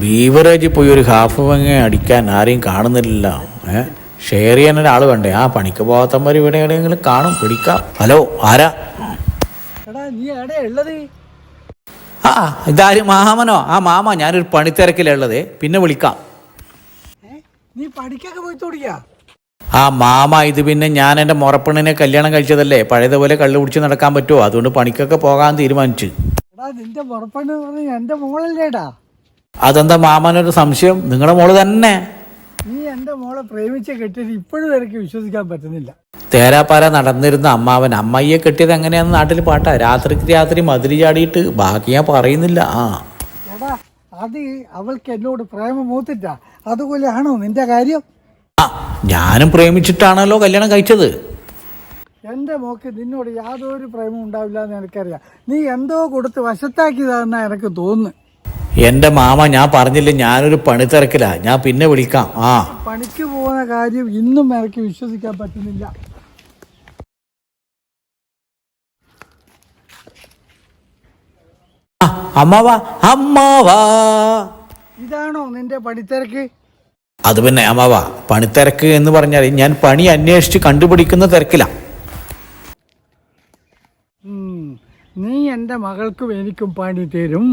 ബീവറേജിൽ പോയി ഒരു ഹാഫ് വങ്ങ അടിക്കാൻ ആരെയും കാണുന്നില്ല. ഏ? ഷെയർ ചെയ്യാൻ ഒരാൾ വേണ്ടേ? ആ പണിക്ക് പോകാത്തവർ ഇവിടെ എവിടെയെങ്കിലും കാണും പിടിക്കാം. ഹലോ ആരാ? നീ എവിടെ ഉള്ളത്? ആ ഇതാരും? മാമനോ? ആ മാമ ഞാനൊരു പണിത്തിരക്കിലുള്ളത് പിന്നെ വിളിക്കാം. നീ പഠിക്കൊക്കെ പോയി തുടങ്ങിയാ ആ മാമ ഇത് പിന്നെ ഞാൻ എന്റെ മുറപ്പെണ്ണിനെ കല്യാണം കഴിച്ചതല്ലേ? പഴയതുപോലെ കള്ളു പിടിച്ച് നടക്കാൻ പറ്റുമോ അതുകൊണ്ട് പണിക്കൊക്കെ പോകാൻ തീരുമാനിച്ചു. എടാ നിന്റെ മുറപ്പെണ്ണ് എന്റെ മോളല്ലേടാ. അതെന്താ മാമനൊരു സംശയം? നിങ്ങളുടെ മോൾ തന്നെ. നീ എന്റെ മോളെ പ്രേമിച്ച് കെട്ടിയത് ഇപ്പോഴും എനിക്ക് വിശ്വസിക്കാൻ പറ്റുന്നില്ല. തേരാപ്പാര നടന്നിരുന്ന അമ്മാവൻ അമ്മയെ കെട്ടിയത് എങ്ങനെയാന്ന് നാട്ടിൽ പാട്ടാ? രാത്രിക്ക് രാത്രി മതിരി ചാടിയിട്ട് ബാക്കി ഞാൻ പറയുന്നില്ല. ആ. എടാ അത് അവൾക്ക് എന്നോട് പ്രേമം മൂത്തിട്ടാ. അതുപോലെയാണോ നിന്റെ കാര്യം? ആ ഞാനും പ്രേമിച്ചിട്ടാണല്ലോ കല്യാണം കഴിച്ചത്. എന്റെ മോക്ക് നിന്നോട് യാതൊരു പ്രേമം ഉണ്ടാവില്ല എന്ന് എനിക്കറിയാം. നീ എന്തോ കൊടുത്ത് വശത്താക്കിയതാണെന്നാ എനിക്ക് തോന്നുന്നു. എന്റെ മാമ ഞാൻ പറഞ്ഞില്ല ഞാനൊരു പണി തിരക്കില്ല ഞാൻ പിന്നെ വിളിക്കാം. ആ. പണിക്ക് പോകുന്ന കാര്യം ഇന്നും എനിക്ക് വിശ്വസിക്കാൻ പറ്റുന്നില്ല. ആ, അമ്മാവാ അമ്മാവാ. ഇതാണോ നിന്റെ പണിത്തിരക്ക്? അത് പിന്നെ അമ്മാവാ പണിത്തിരക്ക് എന്ന് പറഞ്ഞാൽ ഞാൻ പണി അന്വേഷിച്ച് കണ്ടുപിടിക്കുന്ന തിരക്കിലാ. നീ എന്റെ മകൾക്കും എനിക്കും പണി തരും.